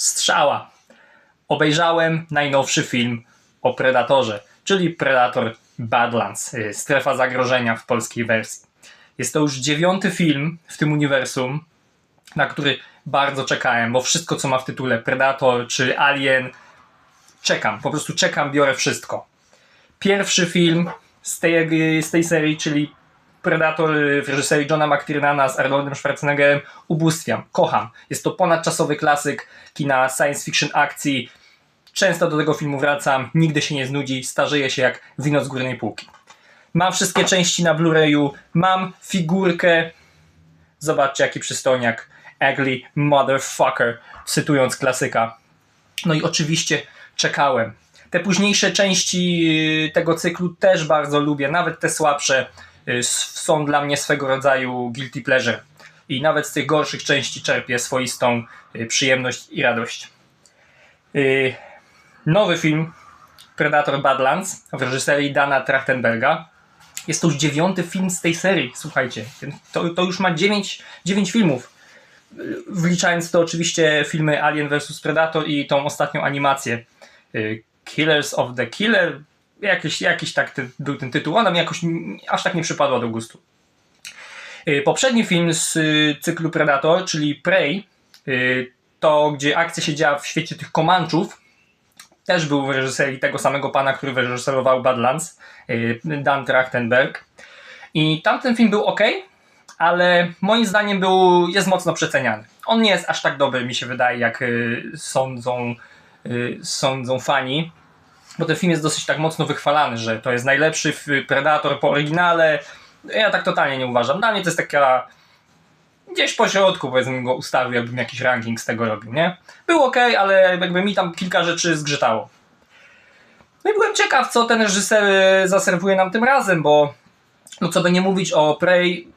Strzała. Obejrzałem najnowszy film o Predatorze, czyli Predator Badlands, y, strefa zagrożenia w polskiej wersji. Jest to już dziewiąty film w tym uniwersum, na który bardzo czekałem, bo wszystko co ma w tytule Predator czy Alien, czekam, po prostu czekam, biorę wszystko. Pierwszy film z tej, z tej serii, czyli Predator w reżyserii Johna McTiernana z Arnoldem Schwarzeneggerem ubóstwiam, kocham. Jest to ponadczasowy klasyk kina science fiction akcji. Często do tego filmu wracam, nigdy się nie znudzi, starzeje się jak wino z górnej półki. Mam wszystkie części na Blu-rayu, mam figurkę. Zobaczcie jaki przystojniak. Ugly motherfucker, cytując klasyka. No i oczywiście czekałem. Te późniejsze części y, tego cyklu też bardzo lubię, nawet te słabsze y, są dla mnie swego rodzaju guilty pleasure. I nawet z tych gorszych części czerpię swoistą y, przyjemność i radość. Nowy film Predator Badlands w reżyserii Dana Trachtenberga. Jest to już dziewiąty film z tej serii, słuchajcie. To, to już ma dziewięć, dziewięć filmów. Wliczając to oczywiście filmy Alien vs Predator i tą ostatnią animację Killers of the Killer, jakiś, jakiś tak ty, był ten tytuł, ona mi jakoś aż tak nie przypadła do gustu. Y, poprzedni film z y, cyklu Predator, czyli Prey, y, to gdzie akcja się działa w świecie tych Komanczów, też był w reżyserii tego samego pana, który wyreżyserował Badlands, Dan Trachtenberg. I tamten film był ok, ale moim zdaniem był, jest mocno przeceniany. On nie jest aż tak dobry, mi się wydaje, jak sądzą, sądzą fani bo ten film jest dosyć tak mocno wychwalany, że to jest najlepszy Predator po oryginale. Ja tak totalnie nie uważam. Dla mnie to jest taka gdzieś po środku, powiedzmy go ustawił, jakbym jakiś ranking z tego robił, nie? Był ok, ale jakby mi tam kilka rzeczy zgrzytało. No i byłem ciekaw, co ten reżyser e, zaserwuje nam tym razem, bo no co by nie mówić o Prey,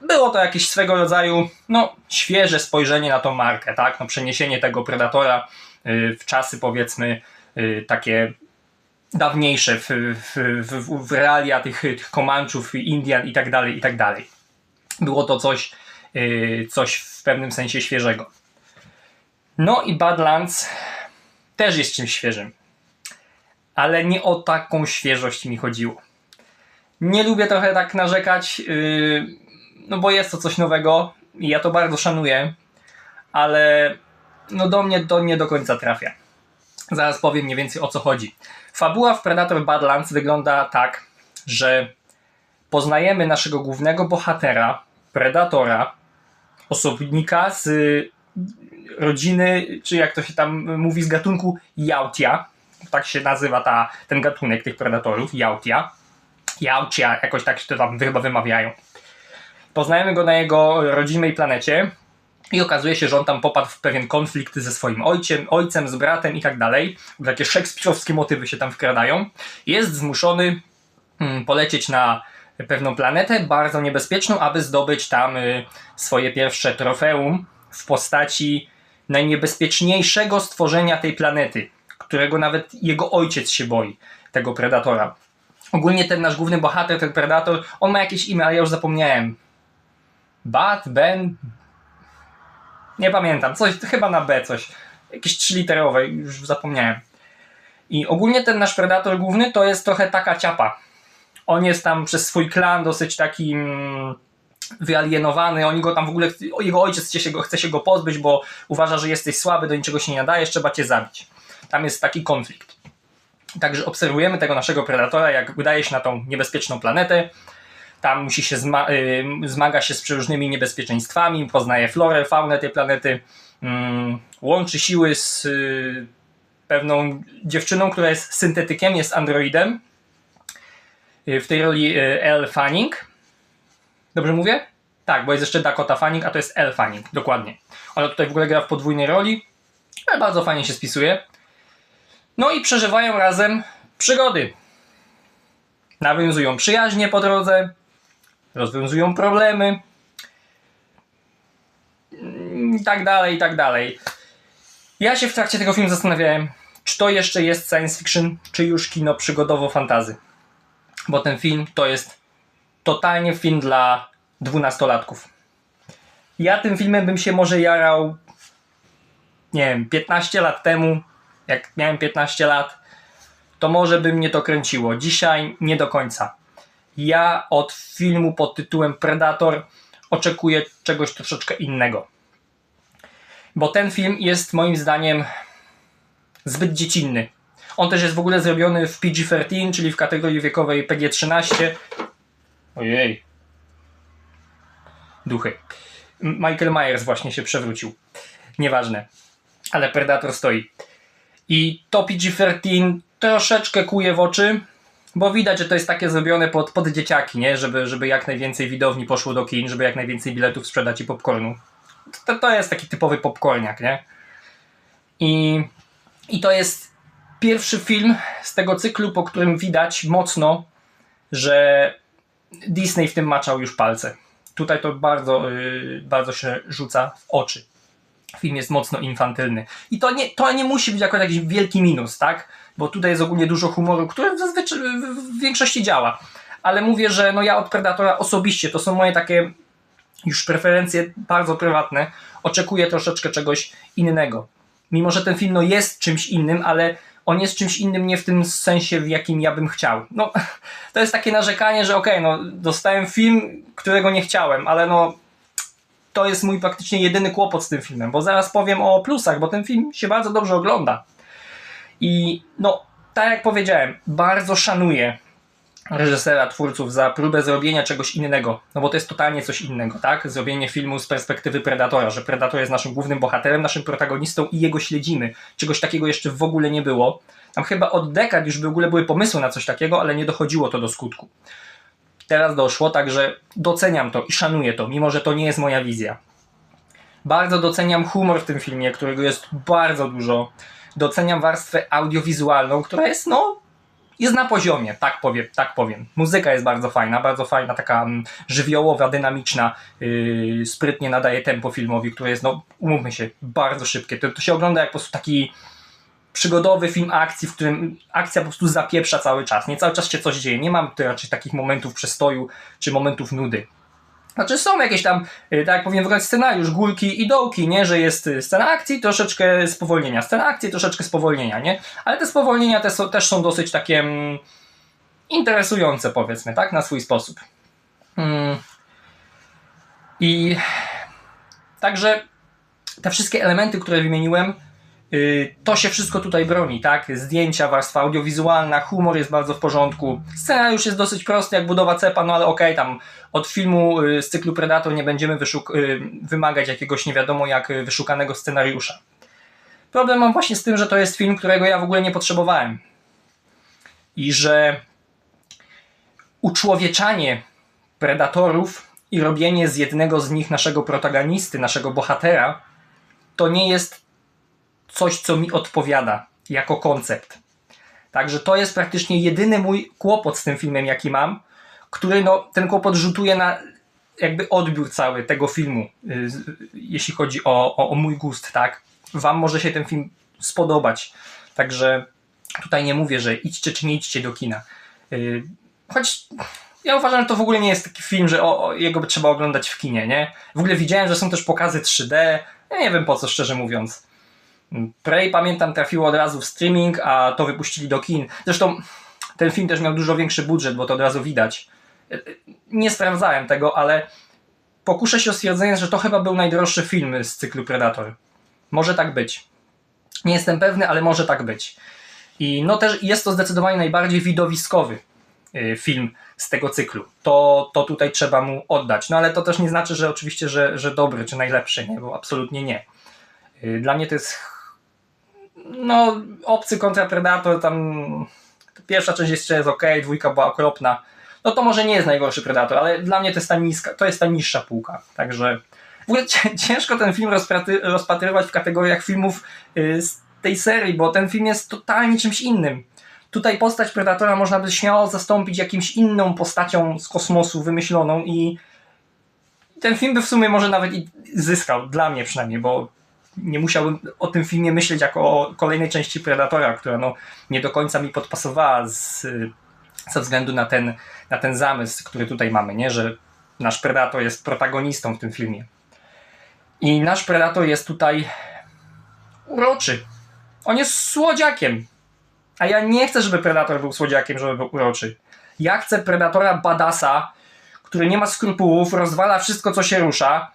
było to jakieś swego rodzaju, no, świeże spojrzenie na tą markę, tak? No, przeniesienie tego Predatora e, w czasy, powiedzmy, e, takie dawniejsze w, w, w, w realia tych, tych Komanczów, Indian i tak dalej, i tak dalej. Było to coś, yy, coś w pewnym sensie świeżego. No i Badlands też jest czymś świeżym. Ale nie o taką świeżość mi chodziło. Nie lubię trochę tak narzekać, yy, no bo jest to coś nowego i ja to bardzo szanuję, ale no do mnie to nie do końca trafia. Zaraz powiem mniej więcej o co chodzi. Fabuła w Predator Badlands wygląda tak, że poznajemy naszego głównego bohatera, Predatora, osobnika z rodziny, czy jak to się tam mówi, z gatunku Jautia. Tak się nazywa ta, ten gatunek tych predatorów, Jautia. Jautia, jakoś tak się to tam chyba wymawiają. Poznajemy go na jego rodzimej planecie, i okazuje się, że on tam popadł w pewien konflikt ze swoim ojcem, ojcem z bratem i tak dalej. Takie szekspirowskie motywy się tam wkradają. Jest zmuszony mm, polecieć na pewną planetę, bardzo niebezpieczną, aby zdobyć tam y, swoje pierwsze trofeum w postaci najniebezpieczniejszego stworzenia tej planety, którego nawet jego ojciec się boi, tego predatora. Ogólnie ten nasz główny bohater, ten predator, on ma jakieś imię, ale ja już zapomniałem. Bat, Ben, nie pamiętam, coś chyba na B coś. Jakieś trzyliterowe, już zapomniałem. I ogólnie ten nasz predator główny to jest trochę taka ciapa. On jest tam przez swój klan dosyć taki mm, wyalienowany, oni go tam w ogóle, jego ojciec chce się, go, chce się go pozbyć, bo uważa, że jesteś słaby, do niczego się nie nadajesz, trzeba cię zabić. Tam jest taki konflikt. Także obserwujemy tego naszego predatora, jak udaje się na tą niebezpieczną planetę, tam musi się zma y, zmaga się z przeróżnymi niebezpieczeństwami, poznaje florę, faunę tej planety, mm, łączy siły z y, pewną dziewczyną, która jest syntetykiem, jest androidem. Y, w tej roli Elle Fanning. Dobrze mówię? Tak, bo jest jeszcze Dakota Fanning, a to jest Elle Fanning, dokładnie. Ona tutaj w ogóle gra w podwójnej roli, ale bardzo fajnie się spisuje. No i przeżywają razem przygody. Nawiązują przyjaźnie po drodze, rozwiązują problemy i tak dalej, i tak dalej. Ja się w trakcie tego filmu zastanawiałem, czy to jeszcze jest science fiction, czy już kino przygodowo-fantazy. Bo ten film to jest totalnie film dla dwunastolatków. Ja tym filmem bym się może jarał nie wiem, 15 lat temu, jak miałem 15 lat, to może by mnie to kręciło. Dzisiaj nie do końca. Ja od filmu pod tytułem Predator oczekuję czegoś troszeczkę innego. Bo ten film jest moim zdaniem zbyt dziecinny. On też jest w ogóle zrobiony w PG-13, czyli w kategorii wiekowej PG-13. Ojej. Duchy. Michael Myers właśnie się przewrócił. Nieważne. Ale Predator stoi. I to PG-13 troszeczkę kuje w oczy, bo widać, że to jest takie zrobione pod, pod dzieciaki, nie? Żeby, żeby jak najwięcej widowni poszło do kin, żeby jak najwięcej biletów sprzedać i popcornu. To, to jest taki typowy popcorniak, nie? I, I to jest pierwszy film z tego cyklu, po którym widać mocno, że Disney w tym maczał już palce. Tutaj to bardzo, yy, bardzo się rzuca w oczy. Film jest mocno infantylny. I to nie, to nie musi być jako jakiś wielki minus, tak? Bo tutaj jest ogólnie dużo humoru, który zazwyczaj w większości działa. Ale mówię, że no ja od Predatora osobiście, to są moje takie już preferencje bardzo prywatne, oczekuję troszeczkę czegoś innego. Mimo, że ten film no, jest czymś innym, ale on jest czymś innym nie w tym sensie, w jakim ja bym chciał. No, to jest takie narzekanie, że okej, okay, no, dostałem film, którego nie chciałem, ale no, to jest mój praktycznie jedyny kłopot z tym filmem, bo zaraz powiem o plusach, bo ten film się bardzo dobrze ogląda. I no, tak jak powiedziałem, bardzo szanuję reżysera, twórców za próbę zrobienia czegoś innego, no bo to jest totalnie coś innego, tak? Zrobienie filmu z perspektywy Predatora, że Predator jest naszym głównym bohaterem, naszym protagonistą i jego śledzimy. Czegoś takiego jeszcze w ogóle nie było. Tam chyba od dekad już w ogóle były pomysły na coś takiego, ale nie dochodziło to do skutku. Teraz doszło, także doceniam to i szanuję to, mimo że to nie jest moja wizja. Bardzo doceniam humor w tym filmie, którego jest bardzo dużo. Doceniam warstwę audiowizualną, która jest no jest na poziomie, tak powiem, tak powiem. Muzyka jest bardzo fajna, bardzo fajna, taka mm, żywiołowa, dynamiczna, yy, sprytnie nadaje tempo filmowi, które jest, no umówmy się, bardzo szybkie. To, to się ogląda jak po prostu taki przygodowy film akcji, w którym akcja po prostu zapieprza cały czas. Nie cały czas się coś dzieje. Nie mam tu raczej takich momentów przestoju czy momentów nudy. Znaczy są jakieś tam, y, tak jak powinien wyglądać scenariusz, górki i dołki, nie? Że jest y, scena akcji, troszeczkę spowolnienia, scena akcji, troszeczkę spowolnienia, nie? Ale te spowolnienia te są, też są dosyć takie mm, interesujące, powiedzmy, tak? Na swój sposób. Mm. I także te wszystkie elementy, które wymieniłem, to się wszystko tutaj broni, tak? Zdjęcia, warstwa audiowizualna, humor jest bardzo w porządku. Scenariusz jest dosyć prosty, jak budowa cepa, no ale okej, okay, tam od filmu y, z cyklu Predator nie będziemy y, wymagać jakiegoś nie wiadomo jak wyszukanego scenariusza. Problem mam właśnie z tym, że to jest film, którego ja w ogóle nie potrzebowałem. I że uczłowieczanie predatorów i robienie z jednego z nich naszego protagonisty, naszego bohatera, to nie jest coś, co mi odpowiada jako koncept. Także to jest praktycznie jedyny mój kłopot z tym filmem, jaki mam, który no, ten kłopot rzutuje na jakby odbiór cały tego filmu, y, jeśli chodzi o, o, o mój gust, tak? Wam może się ten film spodobać. Także tutaj nie mówię, że idźcie czy nie idźcie do kina. Y, choć ja uważam, że to w ogóle nie jest taki film, że o, o, jego trzeba oglądać w kinie, nie? W ogóle widziałem, że są też pokazy 3D. Ja nie wiem po co, szczerze mówiąc. Prey pamiętam trafiło od razu w streaming, a to wypuścili do kin. Zresztą ten film też miał dużo większy budżet, bo to od razu widać. Nie sprawdzałem tego, ale pokuszę się o stwierdzenie, że to chyba był najdroższy film z cyklu Predator. Może tak być. Nie jestem pewny, ale może tak być. I no też jest to zdecydowanie najbardziej widowiskowy y, film z tego cyklu. To, to tutaj trzeba mu oddać. No ale to też nie znaczy, że oczywiście, że, że dobry czy najlepszy, nie, bo absolutnie nie. Y, dla mnie to jest no, obcy kontra Predator, tam pierwsza część jeszcze jest ok, dwójka była okropna. No to może nie jest najgorszy Predator, ale dla mnie to jest ta, niska, to jest ta niższa półka. Także w ogóle ciężko ten film rozpatrywać w kategoriach filmów y, z tej serii, bo ten film jest totalnie czymś innym. Tutaj postać Predatora można by śmiało zastąpić jakimś inną postacią z kosmosu wymyśloną i ten film by w sumie może nawet i zyskał, dla mnie przynajmniej, bo nie musiałbym o tym filmie myśleć jako o kolejnej części Predatora, która no, nie do końca mi podpasowała z, ze względu na ten, na ten zamysł, który tutaj mamy, nie? że nasz Predator jest protagonistą w tym filmie. I nasz Predator jest tutaj uroczy. On jest słodziakiem. A ja nie chcę, żeby Predator był słodziakiem, żeby był uroczy. Ja chcę Predatora badasa, który nie ma skrupułów, rozwala wszystko, co się rusza,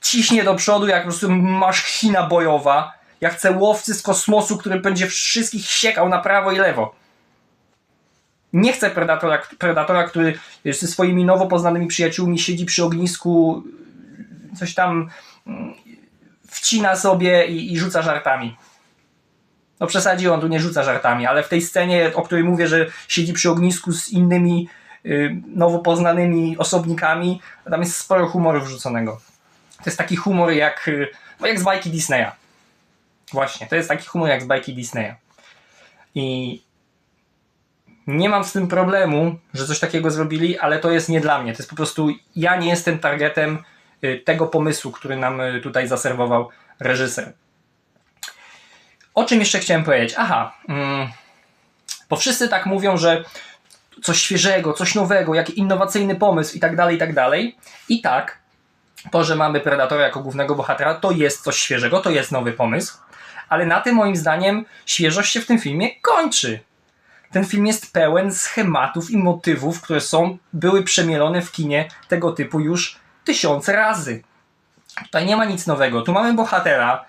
ciśnie do przodu, jak po prostu maszchina bojowa. Ja chcę łowcy z kosmosu, który będzie wszystkich siekał na prawo i lewo. Nie chcę predatora, predatora, który ze swoimi nowo poznanymi przyjaciółmi siedzi przy ognisku, coś tam mm, wcina sobie i, i rzuca żartami. No przesadził, on tu nie rzuca żartami, ale w tej scenie, o której mówię, że siedzi przy ognisku z innymi y, nowo poznanymi osobnikami, tam jest sporo humoru wrzuconego. To jest taki humor jak, y, no jak z bajki Disneya. Właśnie, to jest taki humor jak z bajki Disneya. I nie mam z tym problemu, że coś takiego zrobili, ale to jest nie dla mnie. To jest po prostu, ja nie jestem targetem y, tego pomysłu, który nam y, tutaj zaserwował reżyser. O czym jeszcze chciałem powiedzieć? Aha, mm, bo wszyscy tak mówią, że coś świeżego, coś nowego, jaki innowacyjny pomysł i tak dalej, i tak dalej. I tak, to, że mamy Predatora jako głównego bohatera, to jest coś świeżego, to jest nowy pomysł, ale na tym moim zdaniem świeżość się w tym filmie kończy. Ten film jest pełen schematów i motywów, które są, były przemielone w kinie tego typu już tysiące razy. Tutaj nie ma nic nowego. Tu mamy bohatera,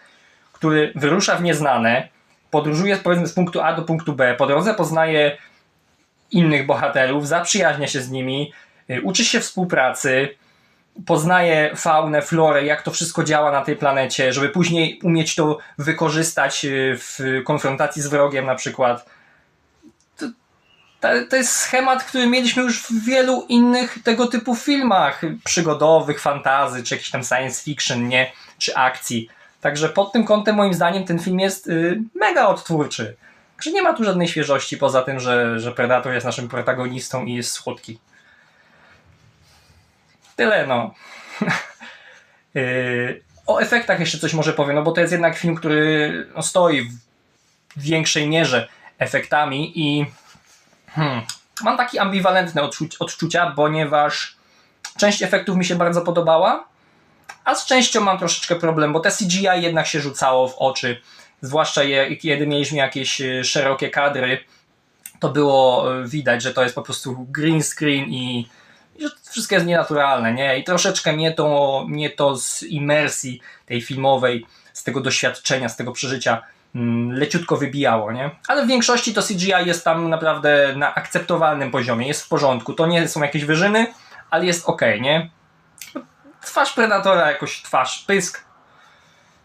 który wyrusza w nieznane, podróżuje powiedzmy z punktu A do punktu B, po drodze poznaje innych bohaterów, zaprzyjaźnia się z nimi, y, uczy się współpracy, poznaje faunę, florę, jak to wszystko działa na tej planecie, żeby później umieć to wykorzystać y, w konfrontacji z wrogiem na przykład. To, to jest schemat, który mieliśmy już w wielu innych tego typu filmach przygodowych, fantazy, czy jakiś tam science fiction, nie? Czy akcji. Także pod tym kątem moim zdaniem ten film jest y, mega odtwórczy. Także nie ma tu żadnej świeżości poza tym, że, że Predator jest naszym protagonistą i jest słodki. Tyle no. yy, o efektach jeszcze coś może powiem, no bo to jest jednak film, który no, stoi w większej mierze efektami i hmm, mam takie ambiwalentne odczu odczucia, ponieważ część efektów mi się bardzo podobała, a z częścią mam troszeczkę problem, bo te CGI jednak się rzucało w oczy, zwłaszcza je, kiedy mieliśmy jakieś e, szerokie kadry, to było e, widać, że to jest po prostu green screen i że wszystko jest nienaturalne, nie? I troszeczkę mnie to, mnie to z imersji tej filmowej, z tego doświadczenia, z tego przeżycia mm, leciutko wybijało, nie? Ale w większości to CGI jest tam naprawdę na akceptowalnym poziomie, jest w porządku. To nie są jakieś wyżyny, ale jest ok, nie? Twarz Predatora, jakoś twarz, pysk,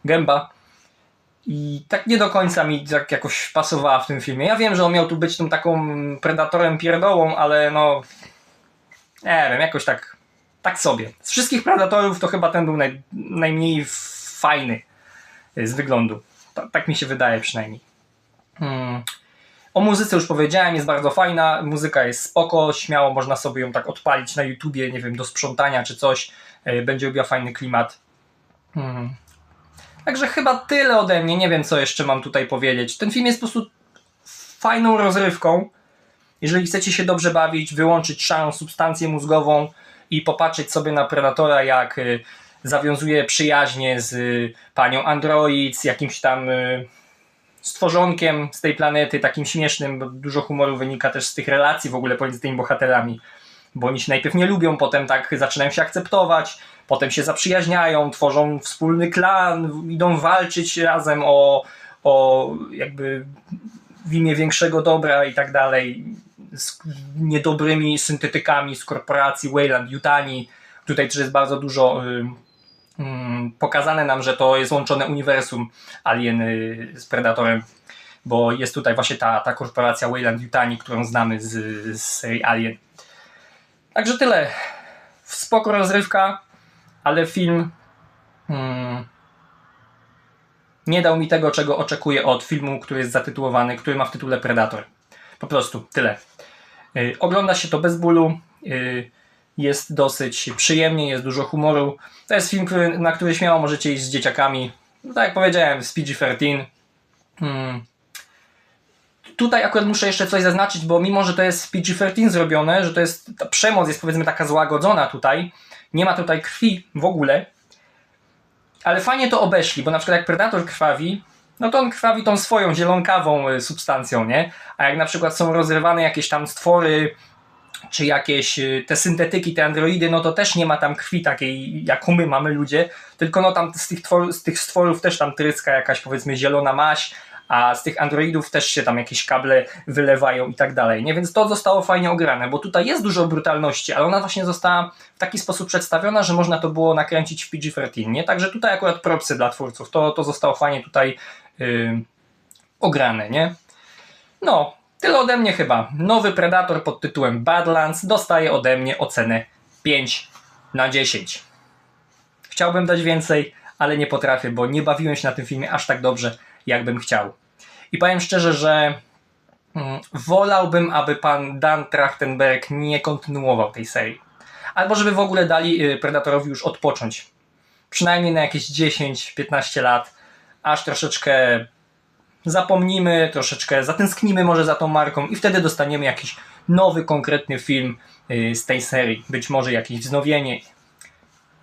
gęba. I tak nie do końca mi tak jakoś pasowała w tym filmie. Ja wiem, że on miał tu być tą taką Predatorem pierdołą, ale no nie wiem, jakoś tak, tak sobie. Z wszystkich Predatorów to chyba ten był naj, najmniej fajny z wyglądu. tak mi się wydaje przynajmniej. Hmm. O muzyce już powiedziałem, jest bardzo fajna, muzyka jest spoko, śmiało można sobie ją tak odpalić na YouTubie, nie wiem, do sprzątania czy coś, e, będzie robiła fajny klimat. Hmm. Także chyba tyle ode mnie, nie wiem co jeszcze mam tutaj powiedzieć. Ten film jest po prostu fajną rozrywką, jeżeli chcecie się dobrze bawić, wyłączyć szarą substancję mózgową i popatrzeć sobie na Predatora, jak y, zawiązuje przyjaźnie z y, panią Android, z jakimś tam y, stworzonkiem z tej planety, takim śmiesznym, bo dużo humoru wynika też z tych relacji w ogóle pomiędzy tymi bohaterami, bo oni się najpierw nie lubią, potem tak zaczynają się akceptować, potem się zaprzyjaźniają, tworzą wspólny klan, idą walczyć razem o, o jakby w imię większego dobra i tak dalej z niedobrymi syntetykami z korporacji Wayland Yutani. Tutaj też jest bardzo dużo y, y, pokazane nam, że to jest łączone uniwersum Alien y, z Predatorem, bo jest tutaj właśnie ta, ta korporacja Wayland Yutani, którą znamy z, z serii Alien. Także tyle. Spoko rozrywka, ale film hmm, nie dał mi tego, czego oczekuję od filmu, który jest zatytułowany, który ma w tytule Predator. Po prostu tyle. Y, ogląda się to bez bólu, y, jest dosyć przyjemnie, jest dużo humoru. To jest film, na który śmiało możecie iść z dzieciakami. No, tak jak powiedziałem, z PG-13. Hmm. Tutaj akurat muszę jeszcze coś zaznaczyć, bo mimo, że to jest PG-13 zrobione, że to jest, ta przemoc jest powiedzmy taka złagodzona tutaj, nie ma tutaj krwi w ogóle, ale fajnie to obeszli, bo na przykład jak Predator krwawi, no to on krwawi tą swoją zielonkawą y, substancją, nie? A jak na przykład są rozrywane jakieś tam stwory, czy jakieś y, te syntetyki, te androidy, no to też nie ma tam krwi takiej, jaką my mamy ludzie, tylko no tam z tych, z tych stworów też tam tryska jakaś powiedzmy zielona maść, a z tych androidów też się tam jakieś kable wylewają i tak dalej, nie? Więc to zostało fajnie ograne, bo tutaj jest dużo brutalności, ale ona właśnie została w taki sposób przedstawiona, że można to było nakręcić w PG-13, nie? Także tutaj akurat propsy dla twórców, to, to zostało fajnie tutaj yy, ograne, nie? No, tyle ode mnie chyba. Nowy Predator pod tytułem Badlands dostaje ode mnie ocenę 5 na 10. Chciałbym dać więcej, ale nie potrafię, bo nie bawiłem się na tym filmie aż tak dobrze, jakbym chciał. I powiem szczerze, że mm, wolałbym, aby pan Dan Trachtenberg nie kontynuował tej serii. Albo żeby w ogóle dali y, Predatorowi już odpocząć. Przynajmniej na jakieś 10-15 lat, aż troszeczkę zapomnimy, troszeczkę zatęsknimy może za tą marką i wtedy dostaniemy jakiś nowy, konkretny film y, z tej serii. Być może jakieś wznowienie,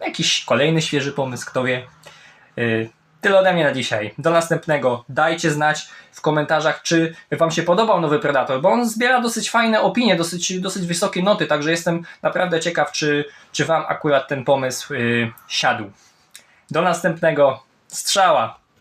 jakiś kolejny świeży pomysł, kto wie. Y, Tyle ode mnie na dzisiaj. Do następnego. Dajcie znać w komentarzach, czy Wam się podobał nowy Predator, bo on zbiera dosyć fajne opinie, dosyć, dosyć wysokie noty, także jestem naprawdę ciekaw, czy, czy Wam akurat ten pomysł yy, siadł. Do następnego. Strzała!